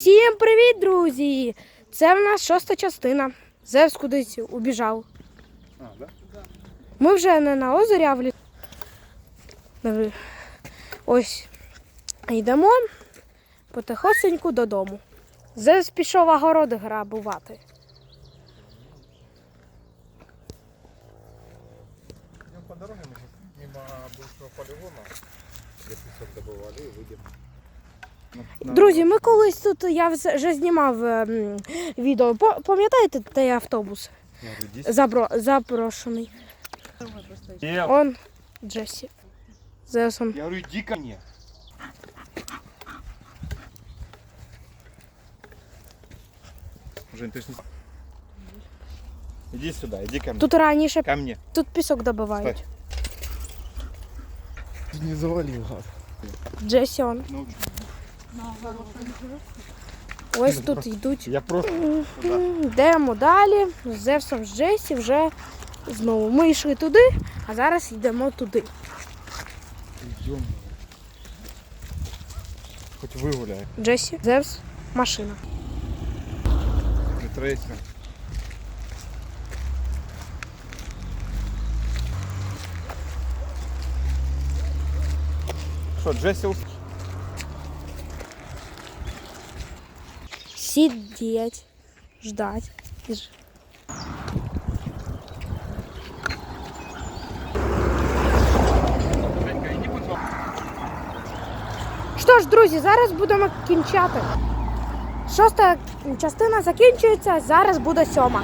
Всім привіт, друзі! Це в нас шоста частина. Зевс кудись убіжав. А, да? Ми вже не на озері, а в лі... на- Ось йдемо потихосеньку додому. Зевс пішов огороди грабувати. Идем по дороге, мы сейчас мимо бывшего полигона, где песок добывали, и выйдем. На- на- Друзі, ми колись тут я вже знімав ем, відео. По- Пам'ятаєте той автобус Я иди Забро... запрошений? сюда. Он Джесі. Зевсом. Я говорю, иди ко мне. Жень, ты ж не... Иди сюда, иди ко мне. Тут раніше Ко мне. тут пісок добивають. Стой. Ты не завалил, гад. Джесі он. Ну, Ось тут йдуть. я просто... Йдемо далі. З Зевсом з Джесі вже знову. Ми йшли туди, а зараз йдемо туди. Идем. Хоть выгуляй. Джесі, Зевс, машина. Трейсер. Что, Джесси ус- Сидіть, ждать. І ж- Що ж, друзі, зараз будемо кінчати. Шоста частина закінчується, зараз буде сьома.